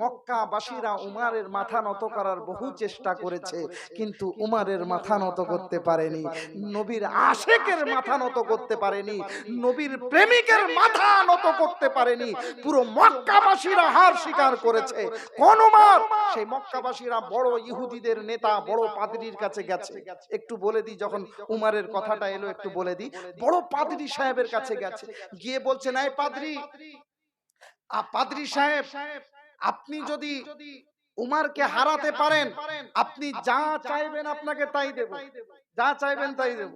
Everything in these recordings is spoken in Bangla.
মক্কাবাসীরা উমারের মাথা নত করার বহু চেষ্টা করেছে, কিন্তু উমারের মাথা নত করতে পারেনি। নবীর আশেকের মাথা নত করতে পারেনি, নবীর প্রেমিকের মাথা নত করতে পারেনি। পুরো মক্কাবাসীরা হার স্বীকার করেছে। কোন উমার? সেই মক্কাবাসীরা বড় ইহুদিদের নেতা, বড় পাদ্রীর কাছে গেছে। একটু বলে দিই, যখন উমারের কথাটা এলো, একটু বলে দিই। বড় পাদ্রী সাহেবের কাছে গেছে। গিয়ে বলছেন, এই পাদ্রী, আ পাদ্রী সাহেব আপনি যদি উমারকে হারাতে পারেন আপনি যা চাইবেন আপনাকে তাই দেব। যা চাইবেন তাই দেব।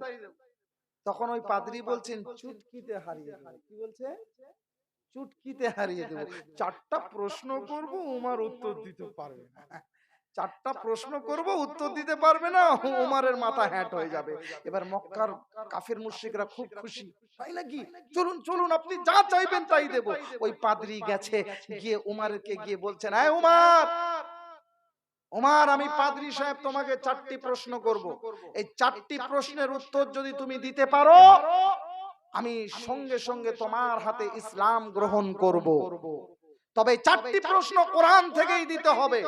তখন ওই পাদ্রী বলছেন চুটকিতে হারিয়ে কি বলছে চুটকিতে হারিয়ে দেব। চারটা প্রশ্ন করব উমার উত্তর দিতে পারবে না। চারটা প্রশ্ন করব উত্তর দিতে পারবে না উমারের মাথা হ্যাট হয়ে যাবে। এবার মক্কার কাফের মুশরিকরা খুব খুশি। তাই নাকি? চলুন চলুন আপনি যা চাইবেন তাই দেব। ওই পাদ্রী গেছে গিয়ে উমারকে গিয়ে বলছেন হ্যাঁ উমার উমার আমি পাদ্রী সাহেব তোমাকে চারটি প্রশ্ন করব। এই চারটি প্রশ্নের উত্তর যদি তুমি দিতে পারো আমি সঙ্গে সঙ্গে তোমার হাতে ইসলাম গ্রহণ করব। তবে চারটি প্রশ্ন কোরআন থেকেই দিতে হবে।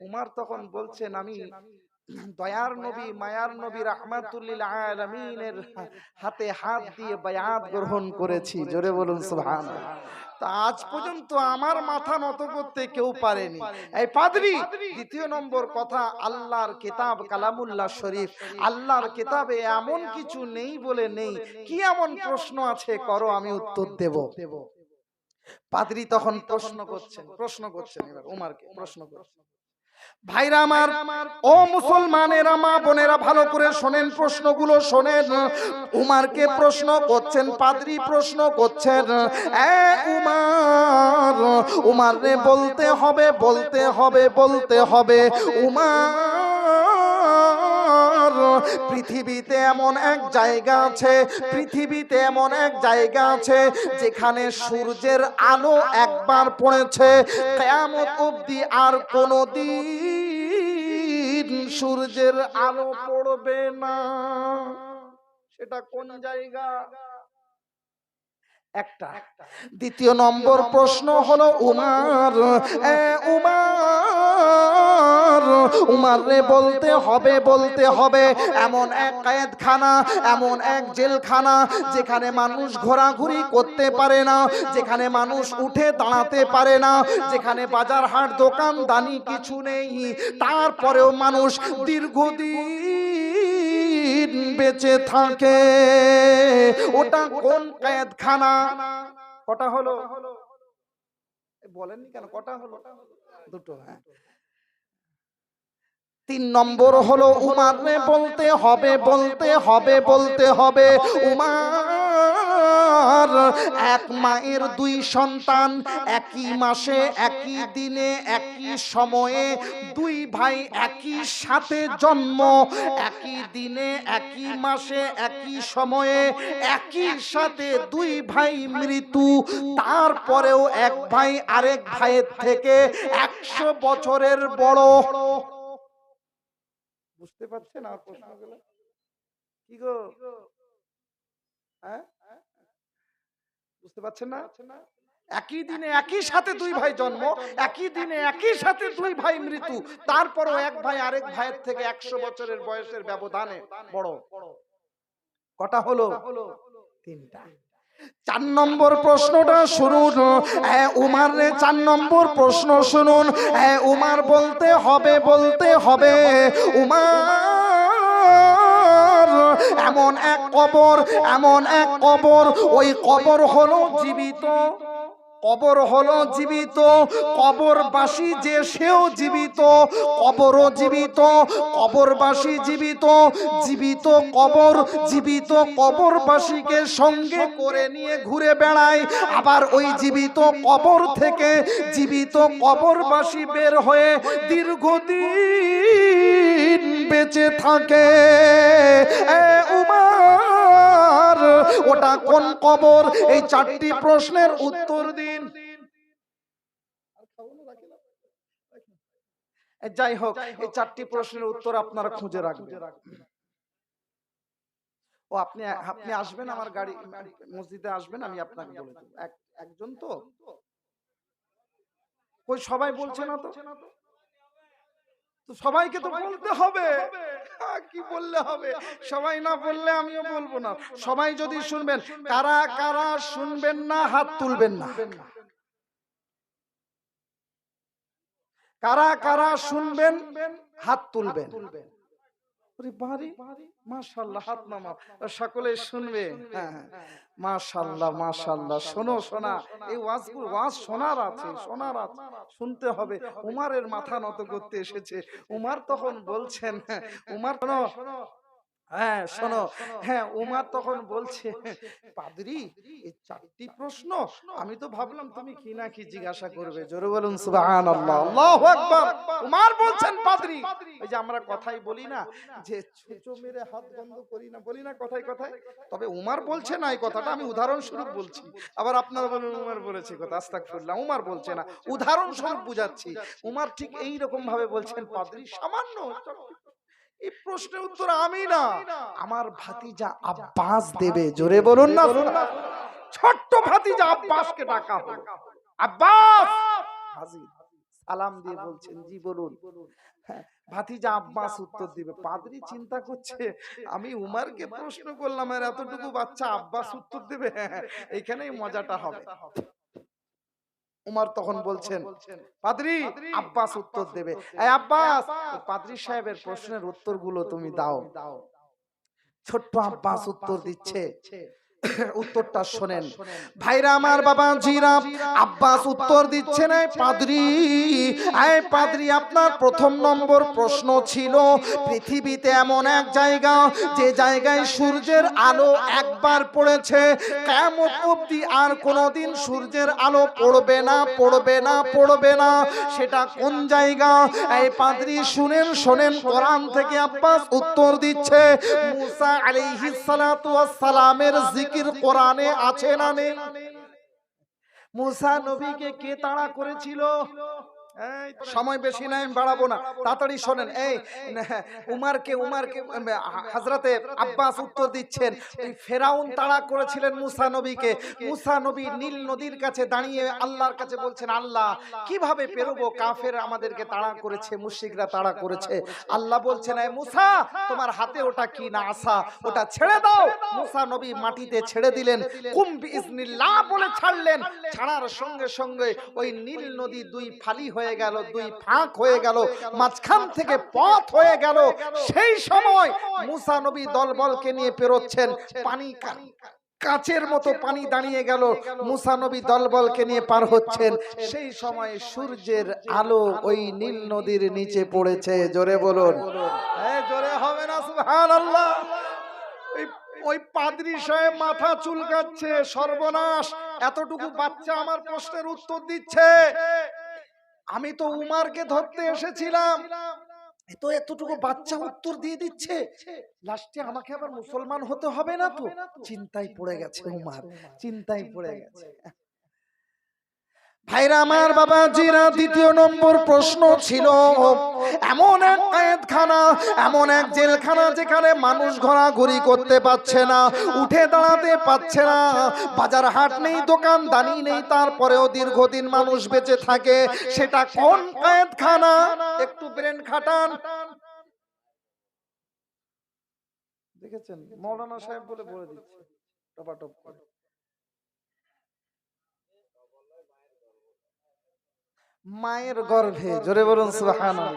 উমার তখন বলছেন আমি দয়ার নবী মায়ার নবী রাহমাতুল্লিল আলামিনের হাতে হাত দিয়ে বায়াত গ্রহণ করেছি। জোরে বলুন সুবহানাল্লাহ। তা আজ পর্যন্ত আমার মাথা নত করতে কেউ পারেনি। এই পাদ্রী দ্বিতীয় নম্বর কথা আল্লাহর কিতাব কালামুল্লাহ শরীফ। আল্লাহর কিতাবে এমন কিছু নেই বলে নেই। কি এমন প্রশ্ন আছে করো আমি উত্তর দেব। পাদ্রী তখন প্রশ্ন করছেন প্রশ্ন করছেন এবার উমারকে প্রশ্ন করছেন। ভাইরা আমার ও মুসলমানেরা মা বোনেরা ভালো করে শোনেন প্রশ্নগুলো শোনেন। উমারকে প্রশ্ন করছেন পাদ্রী প্রশ্ন করছেন। এ উমার উমার রে বলতে হবে বলতে হবে বলতে হবে। উমার। পৃথিবীতে এমন এক জায়গা আছে, পৃথিবীতে এমন এক জায়গা আছে যেখানে সূর্যের আলো একবার পড়েছে। কেয়ামত অবধি আর কোনো দিন সূর্যের আলো পড়বে না। সেটা কোন জায়গা? একটা। দ্বিতীয় নম্বর প্রশ্ন হলো উমার। উমার। উমার। রে বলতে হবে বলতে হবে এমন এক কায়েদখানা এমন এক জেলখানা যেখানে মানুষ ঘোরাঘুরি করতে পারে না যেখানে মানুষ উঠে দাঁড়াতে পারে না যেখানে বাজার হাট দোকান দানি কিছু নেই। তারপরেও মানুষ দীর্ঘদিন বেঁচে থাকে। ওটা কোন কয়েদখানা? কটা হলো? বলেননি কেন? কটা হলো? দুটো হ্যাঁ। তিন নম্বর হলো উমারে বলতে হবে বলতে হবে বলতে হবে, উমার এক মায়ের দুই সন্তান, একই মাসে, একই দিনে, একই সময়ে, দুই ভাই একই সাথে জন্ম, একই দিনে, একই মাসে, একই সময়ে, একই সাথে দুই ভাই মৃত্যু, তারপরেও এক ভাই আরেক ভাইয়ের থেকে একশো বছরের বড়। বুঝতে পারছেন আমার প্রশ্নগুলো? কি গো? হ্যাঁ? বুঝতে পারছেন না? একই দিনে একই সাথে দুই ভাই জন্ম একই দিনে একই সাথে দুই ভাই মৃত্যু তারপরও এক ভাই আরেক ভাইয়ের থেকে একশো বছরের বয়সের ব্যবধানে বড়। কটা হলো? তিনটা। চার নম্বর প্রশ্নটা শুনুন। হ্যাঁ উমার রে চার নম্বর প্রশ্ন শুনুন। হ্যাঁ উমার বলতে হবে বলতে হবে উমার এমন এক কবর, এমন এক কবর। ওই কবর হলো জীবিত। কবর হলো জীবিত। কবরবাসী যে সেও জীবিত। কবরও জীবিত, কবরবাসী জীবিত। জীবিত কবর, জীবিত কবরবাসীকে সঙ্গে করে নিয়ে ঘুরে বেড়ায়। আবার ওই জীবিত কবর থেকে জীবিত কবরবাসী বের হয়ে দীর্ঘদিন বেঁচে থাকে। উমার, ওটা কোন কবর? এই চারটি প্রশ্নের উত্তর দিন। যাই হোক, এই চারটি প্রশ্নের উত্তর আপনারা খুঁজে রাখবেন। ও, আপনি আপনি আসবেন আমার গাড়ি, মসজিদে আসবেন, আমি আপনাকে বলে দেবো। একজন তো? কই সবাই বলছে না তো? তো সবাইকে তো বলতে হবে। হ্যাঁ, কি বললে হবে? সবাই না বললে আমিও বলব না। সবাই যদি শুনবেন কারা কারা শুনবেন না হাত তুলবেন না। কারা কারা শুনবেন হাত তুলবেন। বাড়ি মাশাল্লাহ হাত নামা সকলে শুনবে। হ্যাঁ হ্যাঁ। মাশাল্লাহ মাশাল্লাহ শোনো শোনা এই ওয়াজগুলো ওয়াজ শোনার আছে শোনার আছে। শুনতে হবে। উমারের মাথা নত করতে এসেছে। উমার তখন বলছেন হ্যাঁ, উমার শোনো। হ্যাঁ শোনো। হ্যাঁ উমার তখন বলছে পাদরি এই চারটি প্রশ্ন আমি তো ভাবলাম তুমি কি না কি জিজ্ঞাসা করবে? জোরে বলুন সুবহানাল্লাহ। আল্লাহু আকবার। উমার বলছেন পাদরি ওই যে আমরা কথাই বলি না যে ছুঁচো মেরে হাত বন্ধ করি না বলি না কথাই কথাই তবে উমার বলছে না এই কথাটা আমি উদাহরণস্বরূপ বলছি। আবার আপনারা বলেন উমার বলেছে কথা আস্তাগফিরুল্লাহ উমার বলছে না। উদাহরণস্বরূপ বুঝাচ্ছি। উমার ঠিক এই রকম ভাবে বলছেন পাদরি সামান্য এই প্রশ্নের উত্তর আমি না। আমার ভাতিজা আব্বাস দেবে। জোরে বলুন না। ছোট্ট ভাতিজা আব্বাসকে ডাকা আব্বাস! হাজির সালাম দিয়ে বলছেন। জি বলুন। হ্যাঁ, ভাতিজা আব্বাস উত্তর দিবে। পাদরি চিন্তা করছে আমি উমারকে প্রশ্ন করলাম আর এতটুকু বাচ্চা আব্বাস উত্তর দেবে। হ্যাঁ, এইখানেই মজাটা হবে। উমার তখন বলছেন পাদ্রি আব্বাস উত্তর দেবে। এই আব্বাস পাদ্রি সাহেবের প্রশ্নের উত্তরগুলো তুমি দাও। ছোট্ট আব্বাস উত্তর দিচ্ছে। উত্তরটা শোনেন। ভাইরা আমার বাবা জিরা আব্বাস উত্তর দিচ্ছে না পাদ্রি। আয় পাদ্রি আপনার প্রথম নম্বর প্রশ্ন ছিল পৃথিবীতে এমন এক জায়গা যে জায়গায় সূর্যের আলো একবার পড়েছে কেমন অবধি আর কোনোদিন সূর্যের আলো পড়বে না পড়বে না পড়বে না সেটা কোন জায়গা? এই পাদ্রি শুনেন শোনেন কোরআন থেকে আব্বাস উত্তর দিচ্ছে। মুসা আলাইহিস সালাতু ওয়াস সালামের জিকির কোরআনে আছে না নেই? মুসা নবীকে কে তাড়া করেছিল? সময় বেশি নাই আমি বাড়াবো না। তাড়াতাড়ি শোনেন এই উমারকে উমারকে হাজরাতে আব্বাস উত্তর দিচ্ছেন ওই ফেরাউন তাড়া করেছিলেন মুসা নবীকে। মুসা নবী নীল নদীর কাছে দাঁড়িয়ে আল্লাহর কাছে বলছেন আল্লাহ কীভাবে পেরোবো কাফের আমাদেরকে তাড়া করেছে মুশরিকরা তাড়া করেছে। আল্লাহ বলছেন এই মুসা তোমার হাতে ওটা কি না আসা? ওটা ছেড়ে দাও। মুসা নবী মাটিতে ছেড়ে দিলেন। কুম বিইজনিল্লাহ বলে ছাড়লেন ছাড়ার সঙ্গে সঙ্গে ওই নীল নদী দুই ফালি হয়ে গেল দুই ফাঁক হয়ে গেল মাঝখান থেকে পথ হয়ে গেল। সেই সময় মুসা নবী দলবলকে নিয়ে পেরোচ্ছেন পানি কাচের মতো পানি দাঁড়িয়ে গেল মুসা নবী দলবলকে নিয়ে পার হচ্ছেন। সেই সময় সূর্যের আলো ওই নীল নদীর নিচে পড়েছে জোরে বলুন। হ্যাঁ জোরে হবে না সুবহানাল্লাহ। ওই পাদ্রি সাহেব মাথা চুলকাচ্ছে সর্বনাশ। এতটুকু বাচ্চা আমার প্রশ্নের উত্তর দিচ্ছে। আমি তো উমারকে ধরতে এসেছিলাম। তো এতটুকু বাচ্চা উত্তর দিয়ে দিচ্ছে। লাস্টে আমাকে আবার মুসলমান হতে হবে না তো? চিন্তায় পড়ে গেছে উমার, চিন্তায় পড়ে গেছে। ভাইরা, আমার বাবা জিরা দ্বিতীয় নম্বর প্রশ্ন ছিল, এমন এক কয়েদখানা এমন এক জেলখানা যেখানে মানুষ ঘোরাঘুরি করতে পারছে না, উঠে দাঁড়াতে পারছে না, বাজার হাট নেই, দোকান দানি নেই, তারপরেও দীর্ঘদিন মানুষ বেঁচে থাকে, সেটা কোন কয়েদখানা একটু ব্রেন খাটান। দেখেছেন? মৌলানা সাহেব বলে বলে দিচ্ছে, টপাটপ করে। মায়ের গর্ভে, জোরে বলুন সুবহানাল্লাহ।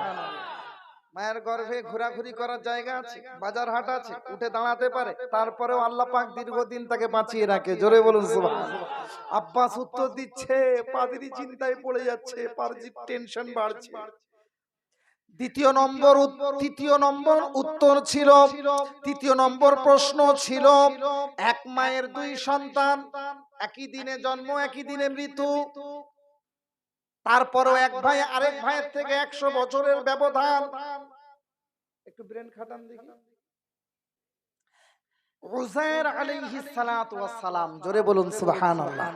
মায়ের গর্ভে ঘোরাঘুরি করার জায়গা আছে, বাজার হাট আছে, উঠে দাঁড়াতে পারে, তারপরেও আল্লাহ পাক দীর্ঘদিন তাকে বাঁচিয়ে রাখে, জোরে বলুন সুবহানাল্লাহ। আব্বাস উত্তর দিচ্ছে, পাদিরি চিন্তায় পড়ে যাচ্ছে পারজির টেনশন বাড়ছে। দ্বিতীয় নম্বর তৃতীয় নম্বর উত্তর ছিল, তৃতীয় নম্বর প্রশ্ন ছিল, এক মায়ের দুই সন্তান, একই দিনে জন্ম, একই দিনে মৃত্যু। তারপরও এক ভাই আরেক ভাইয়ের থেকে একশো বছরের ব্যবধান। একটু ব্রেন খাটান দেখি। উজাইর আলাইহিস সালাম। জোরে বলুন সুবহানাল্লাহ।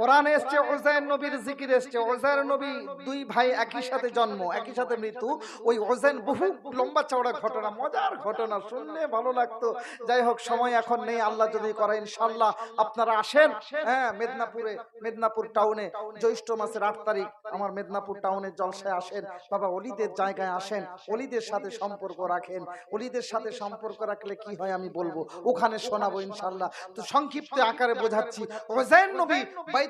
কোরআনে এসছে, ওজাইর নবীর জিকির এসছে, ওজাইর নবী দুই ভাই একই সাথে জন্ম, একই সাথে মৃত্যু। ওই ওজাইন বহু লম্বা চওড়া ঘটনা, মজার ঘটনা, শুনলে ভালো লাগতো। যাই হোক, সময় এখন নেই, আল্লাহ যদি করে ইনশাল্লাহ আপনারা আসেন হ্যাঁ মেদিনীপুরে, মেদিনীপুর টাউনে, জ্যৈষ্ঠ মাসের আট তারিখ, আমার মেদিনীপুর টাউনের জলসায় আসেন, বাবা অলিদের জায়গায় আসেন, অলিদের সাথে সম্পর্ক রাখেন, অলিদের সাথে সম্পর্ক রাখলে কি হয় আমি বলব? ওখানে শোনাবো ইনশাল্লাহ তো সংক্ষিপ্ত আকারে বোঝাচ্ছি ওজাইন নবী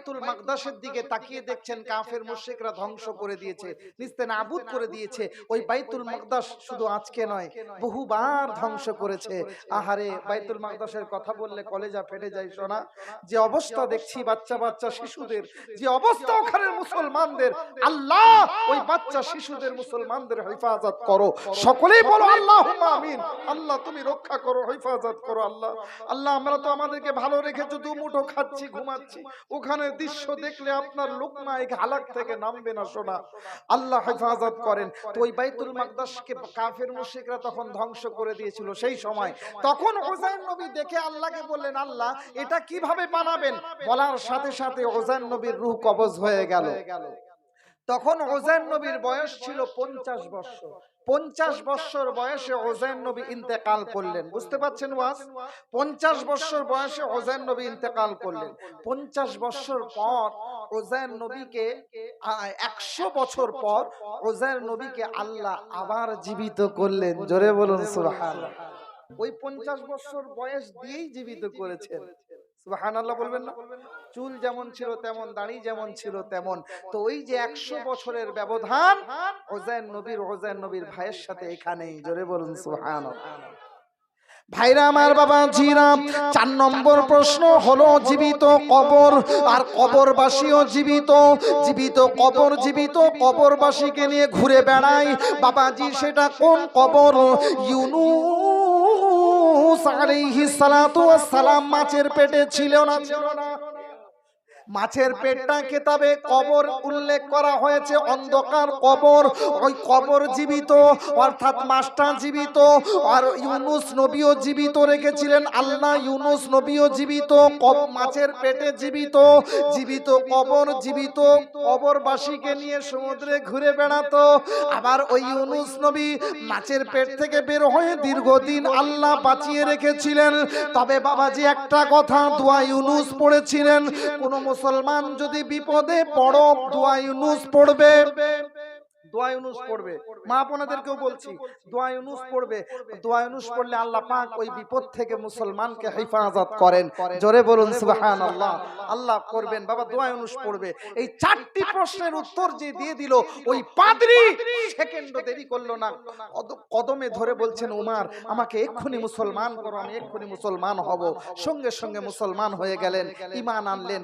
বাইতুল মাকদাসের দিকে তাকিয়ে দেখছেন কাফের মুশরিকরা ধ্বংস করে দিয়েছে নিস্তে নাবুদ করে দিয়েছে। ওই বাইতুল মাকদাস শুধু আজকে নয়, বহুবার ধ্বংস করেছে। আহারে, বাইতুল মাকদাসের কথা বললে কলেজা ফেটে যায়, সোনা। যে অবস্থা দেখছি বাচ্চা বাচ্চা শিশুদের, যে অবস্থা ওখানে মুসলমানদের, আল্লাহ, ওই বাচ্চা শিশুদের মুসলমানদের হেফাজত করো। সকলেই বলো আল্লাহ আমিন। আল্লাহ, তুমি রক্ষা করো, হেফাজত করো, আল্লাহ। আল্লাহ, আমরা তো আমাদেরকে ভালো রেখেছো, দু মুঠো খাচ্ছি, ঘুমাচ্ছি। ওখানে দৃশ্য দেখলে আপনার লোকমা এক হালাক থেকে নামবে না শোনা। আল্লাহ হেফাজত করেন। তো ওই বাইতুল মাকদাসকে কাফের মুশরিকরা তখন ধ্বংস করে দিয়েছিল সেই সময়। তখন নবী দেখে আল্লাহকে বললেন, আল্লাহ, এটা কীভাবে বানাবেন বলার সাথে সাথে ওজাইন নবীর রূহ কবজ হয়ে গেল। তখন ওজাইন নবীর বয়স ছিল পঞ্চাশ বছর। পঞ্চাশ বছর বয়সে ওজাইন নবী ইন্তেকাল করলেন বুঝতে পারছেন ওয়াজ? পঞ্চাশ বছর বয়সে ওজাইন নবী ইন্তেকাল করলেন। পঞ্চাশ বছর পর ওজাইন নবীকে একশো বছর পর ওজাইন নবীকে আল্লাহ আবার জীবিত করলেন। জোরে বলুন সুবহান ওই পঞ্চাশ বছর বয়স দিয়েই জীবিত করেছেন। সুবহান আল্লাহ বলবেন না? চুল যেমন ছিল তেমন দাড়ি যেমন ছিল তেমন। তো ওই যে একশো বছরের ব্যবধান ওজাইন নবীর ওজাইন নবীর ভাইয়ের সাথে এখানেই জোরে বলুন সুবহান ভাইরা আমার বাবা জিরাম চার নম্বর প্রশ্ন হলো জীবিত কবর আর কবরবাসীও জীবিত। জীবিত। কবর জীবিত কবরবাসীকে নিয়ে ঘুরে বেড়ায় বাবাজি সেটা কোন কবর? ইউনুস আলাইহিস সালাতু ওয়াস সালাম মাছের পেটে ছিল না ছিল না। মাছের পেটটা কেতাবে কবর উল্লেখ করা হয়েছে অন্ধকার কবর ওই কবর জীবিত অর্থাৎ মাছটা জীবিত আর ইউনুস নবীও জীবিত রেখেছিলেন আল্লাহ ইউনুস নবীও জীবিত মাছের পেটে জীবিত জীবিত কবর জীবিত কবরবাসীকে নিয়ে সমুদ্রে ঘুরে বেড়াতো আবার ওই ইউনুস নবী মাছের পেট থেকে বের হয়ে দীর্ঘদিন আল্লাহ বাঁচিয়ে রেখেছিলেন। তবে বাবাজি একটা কথা দোয়া ইউনুস পড়েছিলেন। কোন মুসলমান যদি বিপদে পড়ো, দোয়া ইউনুস পড়বে। দোয়া ইউনুস পড়বে। মা আপনাদেরকেও বলছি, দোয়া ইউনুস পড়বে। দোয়া ইউনুস পড়লে আল্লাহ পাক ওই বিপদ থেকে মুসলমানকে হেফাজত করেন। জোরে বলুন, সুবহানাল্লাহ। আল্লাহ করবেন। বাবা, দোয়া ইউনুস পড়বে। এই চারটি প্রশ্নের উত্তর যে দিয়ে দিল, ওই পাদ্রী সেকেন্ড দেরি করল না। কদ- কদমে ধরে বলছেন, উমার, আমাকে এক্ষুনি মুসলমান করো, আমি এক্ষুনি মুসলমান হব। সঙ্গে সঙ্গে মুসলমান হয়ে গেলেন ইমান আনলেন।